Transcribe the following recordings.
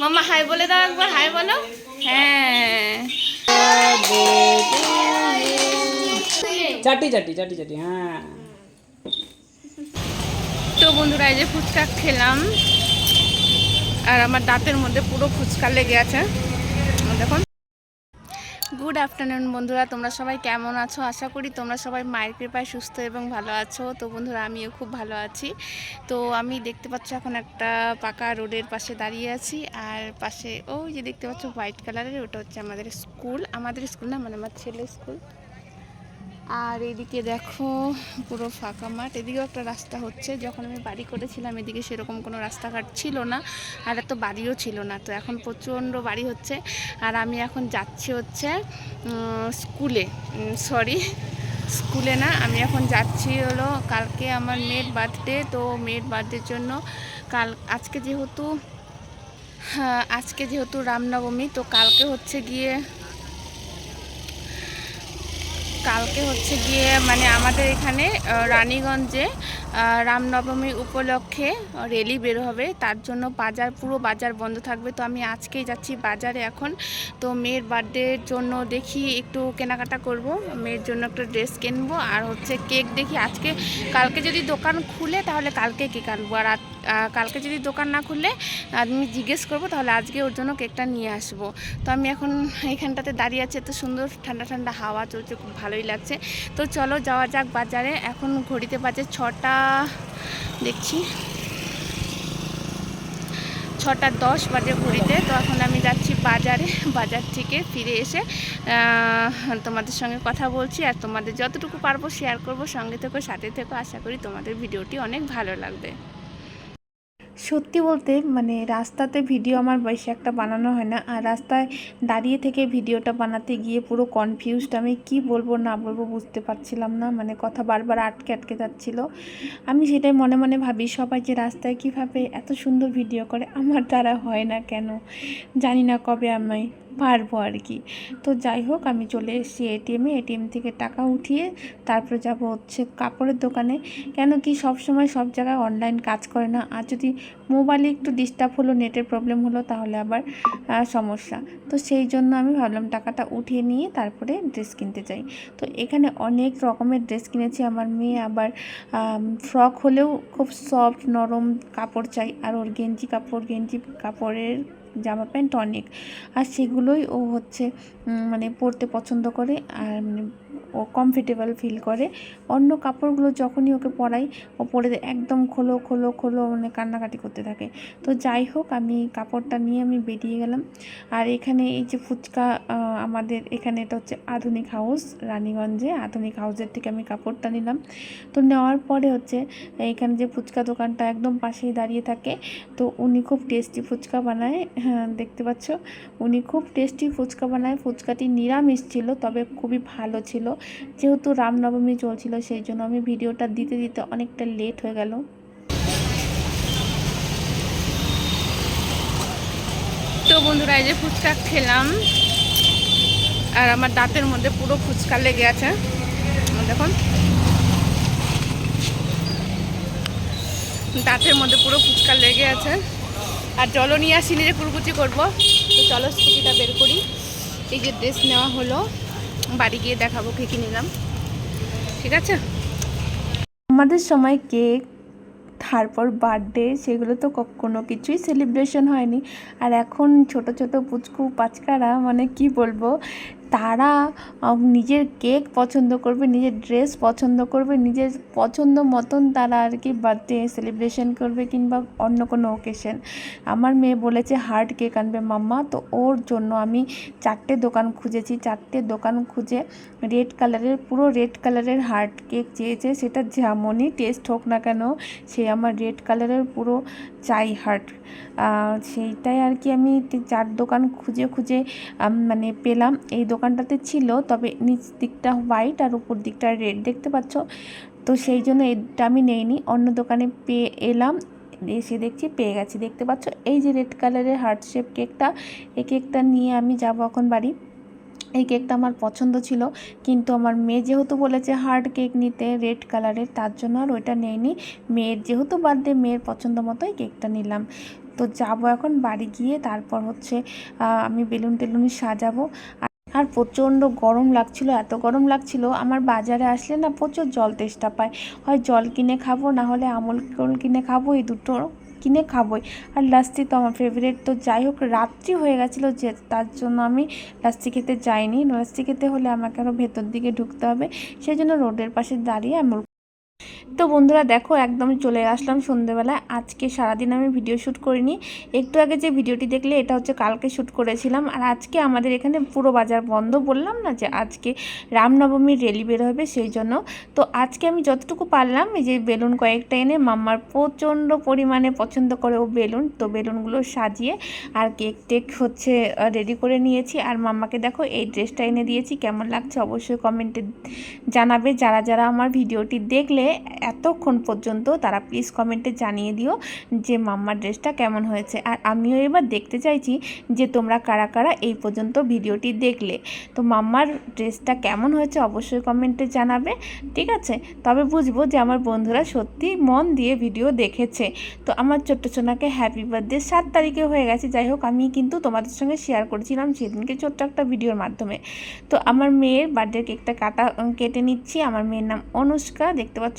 মাম্মা high বলে দাও একবার হাই বলো। হ্যাঁ। চাটি চাটি চাটি চাটি হ্যাঁ। তো বন্ধুরা এই যে ফুচকা খেলাম। আর আমার দাঁতের মধ্যে পুরো ফুচকা লেগে আছে। গুড আফটারনুন বন্ধুরা, তোমরা সবাই কেমন আছো? আশা করি তোমরা সবাই মায়ের কৃপায় সুস্থ এবং ভালো আছো। তো বন্ধুরা, আমিও খুব ভালো আছি। তো আমি দেখতে পাচ্ছ এখন একটা পাকা রোডের পাশে দাঁড়িয়ে আছি। আর পাশে ওই যে দেখতে পাচ্ছ হোয়াইট কালারের, ওটা হচ্ছে আমাদের স্কুল। আমাদের স্কুল না মানে আমার ছেলের স্কুল। আর এদিকে দেখো পুরো ফাঁকা মাঠ। এদিকেও একটা রাস্তা হচ্ছে। যখন আমি বাড়ি করেছিলাম এদিকে সেরকম কোনো রাস্তাঘাট ছিল না আর এত বাড়িও ছিল না। তো এখন প্রচণ্ড বাড়ি হচ্ছে। আর আমি এখন যাচ্ছি হচ্ছে স্কুলে। সরি স্কুলে না আমি এখন যাচ্ছি হলো কালকে আমার মেয়ের বার্থডে তো মেয়ের বার্থডের জন্য কাল আজকে যেহেতু হ্যাঁ, আজকে যেহেতু রামনবমী তো কালকে হচ্ছে গিয়ে কালকে হচ্ছে গিয়ে মানে আমাদের এখানে রানীগঞ্জে রামনবমী উপলক্ষে রেলি বের হবে। তার জন্য বাজার, পুরো বাজার বন্ধ থাকবে। তো আমি আজকেই যাচ্ছি বাজারে এখন। তো মেয়ের বার্থডের জন্য দেখি একটু কেনাকাটা করব। মেয়ের জন্য একটা ড্রেস কিনবো। আর হচ্ছে কেক দেখি। আজকে, কালকে যদি দোকান খুলে তাহলে কালকে কেক আনব। আর কালকে যদি দোকান না খুললে আমি জিজ্ঞেস করব, তাহলে আজকে ওর জন্য কেকটা নিয়ে আসব। তো আমি এখন এখানটাতে দাঁড়িয়ে আছি। এত সুন্দর ঠান্ডা ঠান্ডা হাওয়া চলছে। খুব ভালোই লাগছে। তো চলো যাওয়া যাক বাজারে। এখন ঘড়িতে বাজে ছটা দেখছি। ছটা দশ বাজে ঘড়িতে তো এখন আমি যাচ্ছি বাজারে। বাজার থেকে ফিরে এসে তোমাদের সঙ্গে কথা বলছি আর তোমাদের যতটুকু পারব শেয়ার করব। সঙ্গে থেকো, সাথে থেকো। আশা করি তোমাদের ভিডিওটি অনেক ভালো লাগবে। সত্যি বলতে মানে রাস্তাতে ভিডিও আমার বেশি একটা বানানো হয় না। আর রাস্তায় দাঁড়িয়ে থেকে ভিডিওটা বানাতে গিয়ে পুরো কনফিউজড আমি কি বলব, না বলব বুঝতে পারছিলাম না। মানে কথা বারবার আটকে আটকে যাচ্ছিল। আমি সেটাই মনে মনে ভাবি, সবাই যে রাস্তায় কীভাবে এত সুন্দর ভিডিও করে, আমার দ্বারা হয় না কেন? জানি না কবে আমি পারব আর কি। তো যাই হোক, আমি চলে এসেছি এটিএমে এটিএম থেকে টাকা উঠিয়ে তারপরে যাব হচ্ছে কাপড়ের দোকানে। কেন কি সব সময় সব জায়গায় অনলাইন কাজ করে না। আর যদি মোবাইলে একটু ডিস্টার্ব হলো নেটের প্রবলেম হলো, তাহলে আবার সমস্যা। তো সেই জন্য আমি ভাবলাম টাকাটা উঠিয়ে নিয়ে তারপরে ড্রেস কিনতে চাই তো এখানে অনেক রকমের ড্রেস কিনেছি। আমার মেয়ে আবার ফ্রক হলেও খুব সফট নরম কাপড় চাই। আর ওর গেঞ্জি কাপড়, গেঞ্জি কাপড়ের জামা প্যান্ট অনেক আর সেগুলোই ও হচ্ছে মানে পরতে পছন্দ করে। আর মানে ও কমফর্টেবল ফিল করে। অন্য কাপড়গুলো যখনই ওকে পরাই, ও পরে একদম খোলো খোলো খোলো মানে কান্নাকাটি করতে থাকে। তো যাই হোক, আমি কাপড়টা নিয়ে আমি বেরিয়ে গেলাম। আর এখানে এই যে ফুচকা আমাদের এখানে এটা হচ্ছে আধুনিক হাউস রানীগঞ্জে। আধুনিক হাউসের থেকে আমি কাপড়টা নিলাম। তো নেওয়ার পরে হচ্ছে, এখানে যে ফুচকা দোকানটা একদম পাশেই দাঁড়িয়ে থাকে। তো উনি খুব টেস্টি ফুচকা বানায়। হ্যাঁ দেখতে পাচ্ছ? উনি খুব টেস্টি ফুচকা বানায়। ফুচকাটি নিরামিষ ছিল, তবে খুবই ভালো ছিল। যেহেতু রামনবমী চলছিল, সেই জন্য আমি ভিডিওটা দিতে দিতে অনেকটা লেট হয়ে গেল। তো বন্ধুরা, এই যে ফুচকা খেলাম। আর আমার দাঁতের মধ্যে পুরো ফুচকা লেগে আছে। দেখুন। দাঁতের মধ্যে পুরো ফুচকা লেগে আছে। আর জলও নিয়ে আসিনি যে কুরকুচি করব। তো চলো স্কুটিটা বের করি। এই যে ড্রেস নেওয়া হলো। বাড়ি গিয়ে দেখাবো কী কি নিলাম। ঠিক আছে? আমাদের সময় কেক, তারপর বার্থডে, সেগুলো তো কোনো কিছুই সেলিব্রেশন হয়নি। আর এখন ছোট ছোট পুচকু পাচকারা মানে কি বলব? তারা নিজের কেক পছন্দ করবে, নিজের ড্রেস পছন্দ করবে, নিজের পছন্দ মতন তারা আর কি বার্থডে সেলিব্রেশন করবে কিংবা অন্য কোনো ওকেশন আমার মেয়ে বলেছে হার্ড কেক আনবে মাম্মা। তো ওর জন্য আমি চারটে দোকান খুঁজেছি। চারটে দোকান খুঁজে রেড কালারের পুরো রেড কালারের হার্ড কেক চেয়েছে। সেটা যেমনই টেস্ট হোক না কেন, সে আমার রেড কালারের পুরো চাই হার্ট সেইটাই আর কি আমি চার দোকান খুঁজে খুঁজে মানে পেলাম। এই দোকানটাতে ছিল, তবে নিচ দিকটা হোয়াইট আর উপর দিকটা রেড দেখতে পাচ্ছ। তো সেই জন্য এটা আমি নেইনি, অন্য দোকানে পেয়ে এলাম, এসে দেখছি পেয়ে গেছি। দেখতে পাচ্ছ, এই যে রেড কালারের হার্ট শেপ কেকটা এই কেকটা নিয়ে আমি যাব এখন বাড়ি। এই কেকটা আমার পছন্দ ছিল, কিন্তু আমার মেয়ে যেহেতু বলেছে হার্ড কেক নিতে রেড কালারের তার জন্য আর ওইটা নেইনি। মেয়ের যেহেতু বার্থডে মেয়ের পছন্দ মতোই কেকটা নিলাম। তো যাব এখন বাড়ি গিয়ে, তারপর হচ্ছে আমি বেলুন টেলুন সাজাবো। আর- প্রচণ্ড গরম লাগছিল, এত গরম লাগছিল, আমার বাজারে আসলে না প্রচুর জল তেষ্টা পায়। হয় জল কিনে খাব, না হলে আমল কিনে খাব এই দুটো কিনে খাবোই। আর লাস্তি তো আমার ফেভারিট তো যাই হোক, রাত্রি হয়ে গেছিল যে তার জন্য আমি লাস্তি খেতে যাইনি। লাস্তি খেতে হলে আমাকে আরও ভেতর দিকে ঢুকতে হবে। সেই জন্য রোডের পাশে দাঁড়িয়ে আমল তো বন্ধুরা দেখো, একদম চলে আসলাম সন্ধেবেলায়। আজকে সারাদিন আমি ভিডিও শ্যুট করিনি। একটু আগে যে ভিডিওটি দেখলে, এটা হচ্ছে কালকে শ্যুট করেছিলাম। আর আজকে আমাদের এখানে পুরো বাজার বন্ধ। বললাম না যে আজকে রামনবমীর রেলি বের হবে, সেই জন্য। তো আজকে আমি যতটুকু পারলাম, এই যে বেলুন কয়েকটা এনে মাম্মার প্রচণ্ড পরিমাণে পছন্দ করে ও বেলুন। তো বেলুনগুলো সাজিয়ে আর কেক টেক হচ্ছে রেডি করে নিয়েছি। আর মাম্মাকে দেখো, এই ড্রেসটা এনে দিয়েছি। কেমন লাগছে অবশ্যই কমেন্টে জানাবে। যারা যারা আমার ভিডিওটি দেখলে এতক্ষণ পর্যন্ত তারা প্লিজ কমেন্টে জানিয়ে দিও যে মাম্মার ড্রেসটা কেমন হয়েছে। আর আমিও এবার দেখতে চাইছি যে তোমরা কারা কারা এই পর্যন্ত ভিডিওটি দেখলে। তো মাম্মার ড্রেসটা কেমন হয়েছে অবশ্যই কমেন্টে জানাবে, ঠিক আছে? তবে বুঝব যে আমার বন্ধুরা সত্যি মন দিয়ে ভিডিও দেখেছে। তো আমার ছোট্ট সোনাকে হ্যাপি বার্থডে সাত তারিখে হয়ে গেছে। যাই হোক, আমি কিন্তু তোমাদের সঙ্গে শেয়ার করেছিলাম সেদিনকে ছোট্ট একটা ভিডিওর মাধ্যমে। তো আমার মেয়ের বার্থডে কেকটা কাটা কেটে নিচ্ছি। আমার মেয়ের নাম অনুষ্কা, দেখতে পাচ্ছ?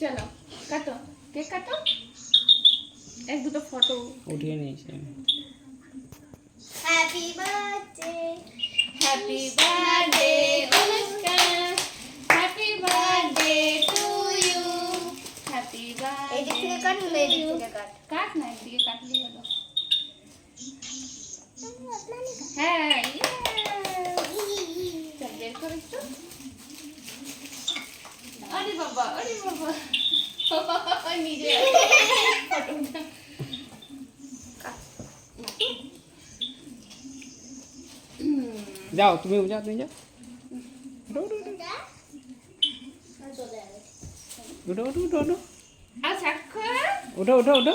চলো কাটো। কেক কাটো? এক দুটো ফটো উঠিয়ে নিয়েছি। Happy birthday happy birthday Anushka happy birthday to you happy এই দিক থেকে কাট বার্থডে এই দিক থেকে কাট কাট না একদিকে কাটলি হলো হ্যাঁ yeah! চল বের কর একটু আরে বাবা আরে বাবা। নিজে যাও তুমি যাও তুমি যাও। উঠো উঠো উঠো। উঠো উঠো উঠো উঠো।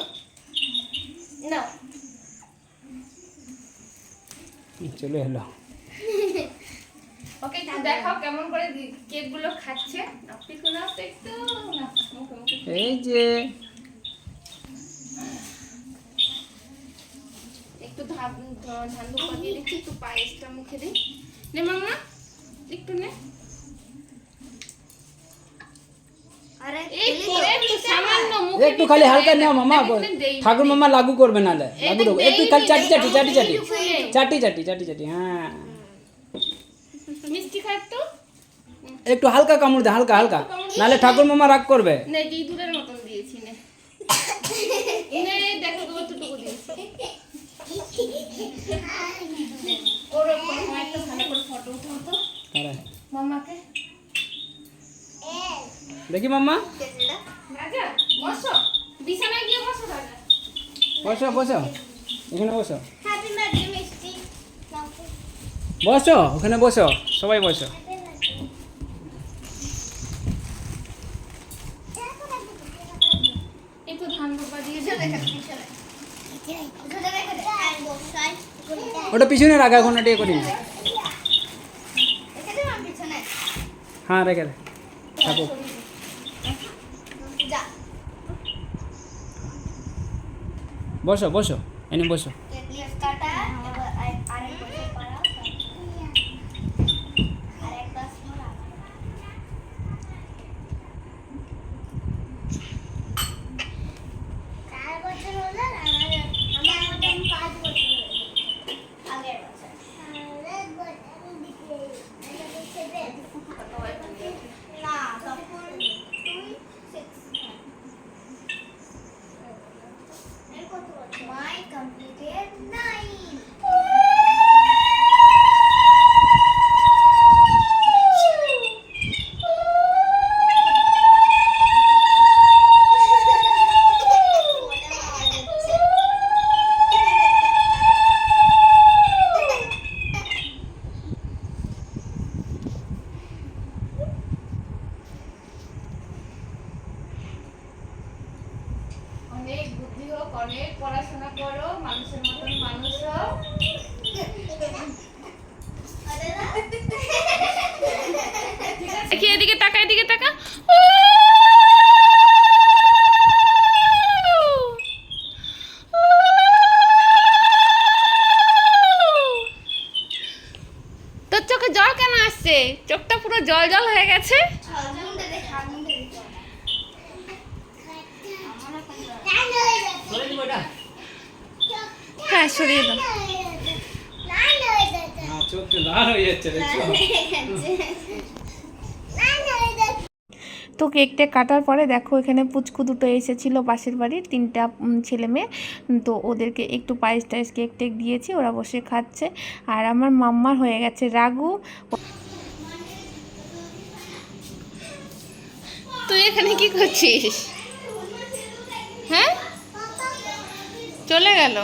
চলে এলো। ওকে একটু দেখাও কেমন করে কেকগুলো খাচ্ছে। এই যে। একটু ধান ধান দুপা দিয়ে দিচ্ছি একটু পায়েসটা মুখে দিই। নে মামা একটু নে। আরে এই করে একটু সামান্য মুখে একটু খালি হালকা নাও মামা ঠাকুর মামা লাগু করবে না লাগু একটু খালি চাটি চাটি চাটি চাটি চাটি চাটি চাটি চাটি হ্যাঁ। মিষ্টি খা একটু একটু হালকা কামড় দে হালকা হালকা। নালে ঠাকুর মামা রাগ করবে। নে মতন দিয়েছি নে। নে দেখো কতটুকু দিয়েছি। ওর ওপর একটা ভালো করে ফটো উঠাও তো। হ্যাঁ। মামাকে। দেখি মাম্মা। রাজা বসো। বিছানায় গিয়ে বসো রাজা। বসো বসো। এখানে বসো। মিষ্টি বসো ওখানে বসো সবাই বসো। ওটা পিছনে রাখা এখন ওটা করি হ্যাঁ রেখে দে। থাকুক বসো বসো এনে বসো। অনেক পড়াশোনা করো, মানুষের মতন মানুষ হও। এদিকে তাকা এদিকে তাকা। তোর চোখে জল কেন আসছে? চোখটা পুরো জল জল হয়ে গেছে। হয়ে যাচ্ছে তো কেকটা কাটার পরে দেখো এখানে পুচকু দুটো এসেছিল পাশের বাড়ির তিনটা ছেলে মেয়ে। তো ওদেরকে একটু পায়েস টাইস কেক টেক দিয়েছি ওরা বসে খাচ্ছে। আর আমার মাম্মার হয়ে গেছে রাগু। তুই এখানে কি করছিস? হ্যাঁ? চলে গেল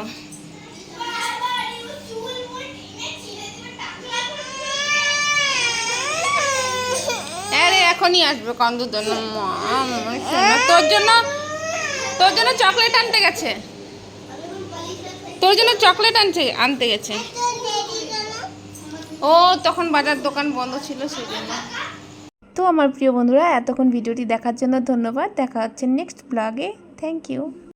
আরে এখনই আসবে কান্দুর তোর জন্য তোর জন্য চকলেট আনতে গেছে। তোর জন্য চকলেট আনছে, আনতে গেছে। ও, তখন বাজার দোকান বন্ধ ছিল সেই জন্য তো আমার প্রিয় বন্ধুরা, এতক্ষণ ভিডিওটি দেখার জন্য ধন্যবাদ। দেখা হচ্ছে নেক্সট ব্লগে থ্যাংক ইউ